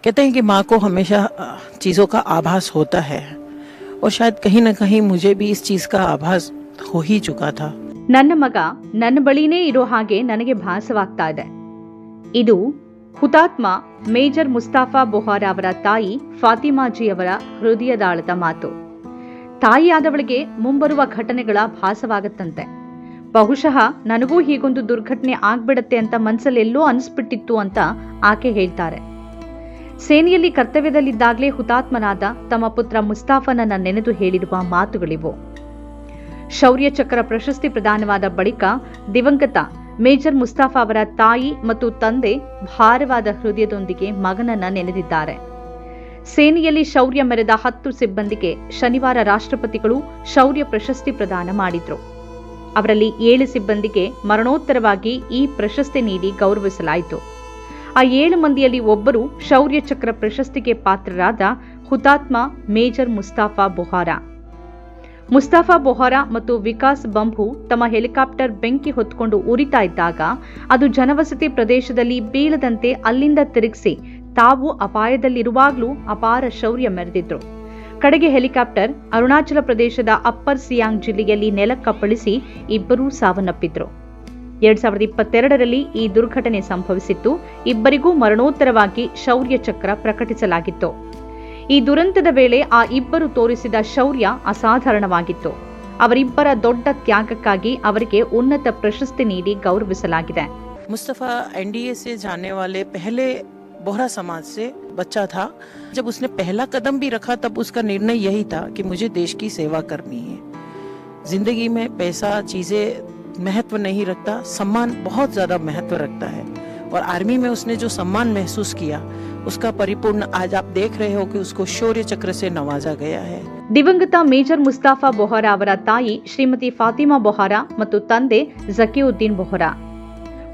कहते हैं कि माँ को हमेशा अ, चीज़ों का आभास होता है और शायद कहीं ना कहीं मुझे भी इस चीज़ का आभास हो ही चुका था ನನ್ನ ಮಗ ನನ್ನ ಬಳಿನೇ ಇರೋ ಹಾಗೆ ನನಗೆ ಭಾಸವಾಗ್ತಾ ಇದೆ ಇದು ಹುತಾತ್ಮ ಮೇಜರ್ ಮುಸ್ತಾಫಾ ಬೊಹಾರ ಅವರ ತಾಯಿ ಫಾತಿಮಾಜಿಯವರ ಹೃದಯದಾಳದ ಮಾತು ತಾಯಿಯಾದವಳಿಗೆ ಮುಂಬರುವ ಘಟನೆಗಳ ಭಾಸವಾಗತ್ತಂತೆ ಬಹುಶಃ ನನಗೂ ಹೀಗೊಂದು ದುರ್ಘಟನೆ ಆಗ್ಬಿಡತ್ತೆ ಅಂತ ಮನ್ಸಲ್ಲೆಲ್ಲೋ ಅನಿಸ್ಬಿಟ್ಟಿತ್ತು ಅಂತ ಆಕೆ ಹೇಳ್ತಾರೆ ಸೇನೆಯಲ್ಲಿ ಕರ್ತವ್ಯದಲ್ಲಿದ್ದಾಗಲೇ ಹುತಾತ್ಮನಾದ ತಮ್ಮ ಪುತ್ರ ಮುಸ್ತಾಫನನ್ನ ನೆನೆದು ಹೇಳಿರುವ ಮಾತುಗಳಿವು. ಶೌರ್ಯ ಚಕ್ರ ಪ್ರಶಸ್ತಿ ಪ್ರದಾನವಾದ ಬಳಿಕ ದಿವಂಗತ ಮೇಜರ್ ಮುಸ್ತಾಫಾ ಅವರ ತಾಯಿ ಮತ್ತು ತಂದೆ ಭಾರವಾದ ಹೃದಯದೊಂದಿಗೆ ಮಗನನ್ನ ನೆನೆದಿದ್ದಾರೆ. ಸೇನೆಯಲ್ಲಿ ಶೌರ್ಯ ಮೆರೆದ ಹತ್ತು ಸಿಬ್ಬಂದಿಗೆ ಶನಿವಾರ ರಾಷ್ಟ್ರಪತಿಗಳು ಶೌರ್ಯ ಪ್ರಶಸ್ತಿ ಪ್ರದಾನ ಮಾಡಿದ್ರು. ಅವರಲ್ಲಿ ಏಳು ಸಿಬ್ಬಂದಿಗೆ ಮರಣೋತ್ತರವಾಗಿ ಈ ಪ್ರಶಸ್ತಿ ನೀಡಿ ಗೌರವಿಸಲಾಯಿತು. ಆ ಏಳು ಮಂದಿಯಲ್ಲಿ ಒಬ್ಬರು ಶೌರ್ಯ ಚಕ್ರ ಪ್ರಶಸ್ತಿಗೆ ಪಾತ್ರರಾದ ಹುತಾತ್ಮ ಮೇಜರ್ ಮುಸ್ತಾಫಾ ಬೊಹಾರಾ. ಮುಸ್ತಾಫಾ ಬೊಹಾರಾ ಮತ್ತು ವಿಕಾಸ್ ಬಂಭು ತಮ್ಮ ಹೆಲಿಕಾಪ್ಟರ್ ಬೆಂಕಿ ಹೊತ್ಕೊಂಡು ಉರಿತಾ ಇದ್ದಾಗ ಅದು ಜನವಸತಿ ಪ್ರದೇಶದಲ್ಲಿ ಬೀಳದಂತೆ ಅಲ್ಲಿಂದ ತಿರುಗಿಸಿ ತಾವು ಅಪಾಯದಲ್ಲಿರುವಾಗಲೂ ಅಪಾರ ಶೌರ್ಯ ಮೆರೆದಿದ್ರು. ಕಡೆಗೆ ಹೆಲಿಕಾಪ್ಟರ್ ಅರುಣಾಚಲ ಪ್ರದೇಶದ ಅಪ್ಪರ್ ಸಿಯಾಂಗ್ ಜಿಲ್ಲೆಯಲ್ಲಿ ನೆಲಕ್ಕಪ್ಪಳಿಸಿ ಇಬ್ಬರೂ ಸಾವನ್ನಪ್ಪಿದ್ರು. ಎರಡ್ ಸಾವಿರದ ಇಪ್ಪತ್ತೆರಡರಲ್ಲಿ ಈ ದುರ್ಘಟನೆ ಸಂಭವಿಸಿತ್ತು ಇಬ್ಬರಿಗೂ ಮರಣೋತ್ತರವಾಗಿ ಶೌರ್ಯ ಚಕ್ರ ಪ್ರಕಟಿಸಲಾಗಿತ್ತು ಈ ದುರಂತದ ವೇಳೆ ಆ ಇಬ್ಬರು ತೋರಿಸಿದ ಶೌರ್ಯ ಅಸಾಧಾರಣವಾಗಿತ್ತು ಅವರಿಬ್ಬರ ದೊಡ್ಡ ತ್ಯಾಗಕ್ಕಾಗಿ ಅವರಿಗೆ ಉನ್ನತ ಪ್ರಶಸ್ತಿ ನೀಡಿ ಗೌರವಿಸಲಾಗಿದೆ मुस्तफ़ा एनडीए से जाने वाले पहले बोहरा समाज से बच्चा था जब उसने पहला कदम भी रखा तब उसका निर्णय यही था कि मुझे देश की सेवा करनी है जिंदगी में पैसा चीज़ें महत्व नहीं रखता सम्मान बहुत ज़्यादा महत्व रखता है और आर्मी में उसने जो सम्मान महसूस किया उसका परिपूर्ण आज आप देख रहे हो कि उसको शौर्य चक्र से नवाजा गया है ದಿವಂಗತ ಮೇಜರ್ ಮುಸ್ತಾಫಾ ಬೊಹಾರಾ ಅವರ ತಾಯಿ ಶ್ರೀಮತಿ ಫಾತಿಮಾ ಬೊಹಾರಾ ಮತ್ತು ತಂದೆ ಜಕೀವುದ್ದೀನ್ ಬೊಹರಾ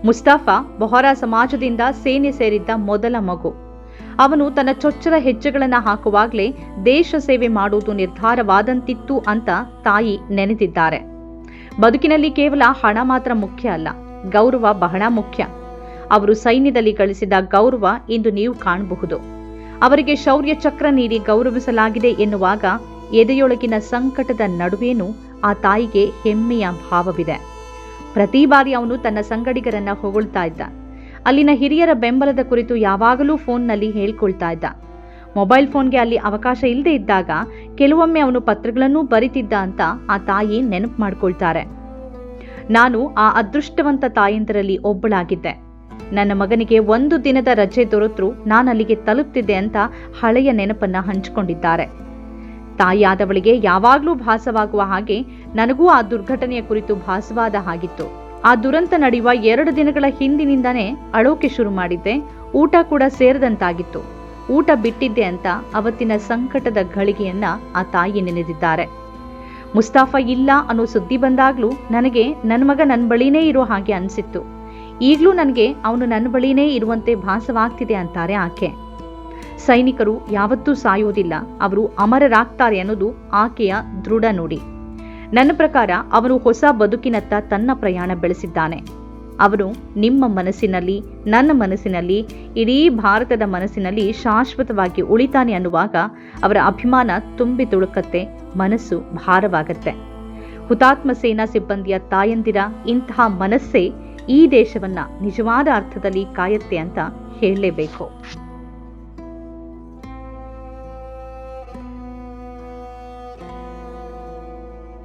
ಮುಸ್ತಾಫಾ ಬೊಹಾರಾ ಸಮಾಜದಿಂದ ಸೇನೆ ಸೇರಿದ್ದ ಮೊದಲ ಮಗು ಅವನು ತನ್ನ ಚೊಚ್ಚಲ ಹೆಜ್ಜೆಗಳನ್ನು ಹಾಕುವಾಗಲೇ ದೇಶ ಸೇವೆ ಮಾಡುವುದು ನಿರ್ಧಾರವಾದಂತಿತ್ತು ಅಂತ ತಾಯಿ ನೆನೆದಿದ್ದಾರೆ ಬದುಕಿನಲ್ಲಿ ಕೇವಲ ಹಣ ಮಾತ್ರ ಮುಖ್ಯ ಅಲ್ಲ, ಗೌರವ ಬಹಳ ಮುಖ್ಯ. ಅವರು ಸೈನ್ಯದಲ್ಲಿ ಗಳಿಸಿದ ಗೌರವ ಇಂದು ನೀವು ಕಾಣಬಹುದು. ಅವರಿಗೆ ಶೌರ್ಯ ಚಕ್ರ ನೀಡಿ ಗೌರವಿಸಲಾಗಿದೆ ಎನ್ನುವಾಗ ಎದೆಯೊಳಗಿನ ಸಂಕಟದ ನಡುವೇನು ಆ ತಾಯಿಗೆ ಹೆಮ್ಮೆಯ ಭಾವವಿದೆ. ಪ್ರತಿ ಬಾರಿ ಅವನು ತನ್ನ ಸಂಗಡಿಗರನ್ನ ಹೊಗಳ್ತಾ ಇದ್ದ. ಅಲ್ಲಿನ ಹಿರಿಯರ ಬೆಂಬಲದ ಕುರಿತು ಯಾವಾಗಲೂ ಫೋನ್ನಲ್ಲಿ ಹೇಳ್ಕೊಳ್ತಾ ಇದ್ದ. ಮೊಬೈಲ್ ಫೋನ್ಗೆ ಅಲ್ಲಿ ಅವಕಾಶ ಇಲ್ಲದೆ ಇದ್ದಾಗ ಕೆಲವೊಮ್ಮೆ ಅವನು ಪತ್ರಗಳನ್ನೂ ಬರಿತಿದ್ದ ಅಂತ ಆ ತಾಯಿ ನೆನಪು ಮಾಡ್ಕೊಳ್ತಾರೆ. ನಾನು ಆ ಅದೃಷ್ಟವಂತ ತಾಯಂದಿರಲ್ಲಿ ಒಬ್ಬಳಾಗಿದ್ದೆ. ನನ್ನ ಮಗನಿಗೆ ಒಂದು ದಿನದ ರಜೆ ದೊರೆತರೂ ನಾನು ಅಲ್ಲಿಗೆ ತಲುಪ್ತಿದ್ದೆ ಅಂತ ಹಳೆಯ ನೆನಪನ್ನ ಹಂಚಿಕೊಂಡಿದ್ದಾರೆ. ತಾಯಿಯಾದವಳಿಗೆ ಯಾವಾಗಲೂ ಭಾಸವಾಗುವ ಹಾಗೆ ನನಗೂ ಆ ದುರ್ಘಟನೆಯ ಕುರಿತು ಭಾಸವಾದ ಹಾಗಿತ್ತು. ಆ ದುರಂತ ನಡೆಯುವ ಎರಡು ದಿನಗಳ ಹಿಂದಿನಿಂದನೇ ಅಳೋಕೆ ಶುರು ಮಾಡಿದ್ದೆ. ಊಟ ಕೂಡ ಸೇರದಂತಾಗಿತ್ತು. ಊಟ ಬಿಟ್ಟಿದ್ದೆ ಅಂತ ಅವತ್ತಿನ ಸಂಕಟದ ಘಳಿಗೆಯನ್ನ ಆ ತಾಯಿ ನೆನೆದಿದ್ದಾರೆ. ಮುಸ್ತಾಫಾ ಇಲ್ಲ ಅನ್ನೋ ಸುದ್ದಿ ಬಂದಾಗ್ಲೂ ನನಗೆ ನನ್ನ ಮಗ ನನ್ನ ಬಳಿನೇ ಇರೋ ಹಾಗೆ ಅನಿಸಿತ್ತು. ಈಗಲೂ ನನಗೆ ಅವನು ನನ್ನ ಬಳಿನೇ ಇರುವಂತೆ ಭಾಸವಾಗ್ತಿದೆ ಅಂತಾರೆ ಆಕೆ. ಸೈನಿಕರು ಯಾವತ್ತೂ ಸಾಯೋದಿಲ್ಲ ಅವರು ಅಮರರಾಗ್ತಾರೆ ಅನ್ನೋದು ಆಕೆಯ ದೃಢ ನುಡಿ. ನನ್ನ ಪ್ರಕಾರ ಅವರು ಹೊಸ ಬದುಕಿನತ್ತ ತನ್ನ ಪ್ರಯಾಣ ಬೆಳೆಸಿದ್ದಾನೆ. ಅವನು ನಿಮ್ಮ ಮನಸ್ಸಿನಲ್ಲಿ, ನನ್ನ ಮನಸ್ಸಿನಲ್ಲಿ, ಇಡೀ ಭಾರತದ ಮನಸ್ಸಿನಲ್ಲಿ ಶಾಶ್ವತವಾಗಿ ಉಳಿತಾನೆ ಅನ್ನುವಾಗ ಅವರ ಅಭಿಮಾನ ತುಂಬಿ ತುಳುಕತ್ತೆ, ಮನಸ್ಸು ಭಾರವಾಗತ್ತೆ. ಹುತಾತ್ಮ ಸೇನಾ ಸಿಬ್ಬಂದಿಯ ತಾಯಂದಿರ ಇಂತಹ ಮನಸ್ಸೇ ಈ ದೇಶವನ್ನ ನಿಜವಾದ ಅರ್ಥದಲ್ಲಿ ಕಾಯತ್ತೆ ಅಂತ ಹೇಳಲೇಬೇಕು.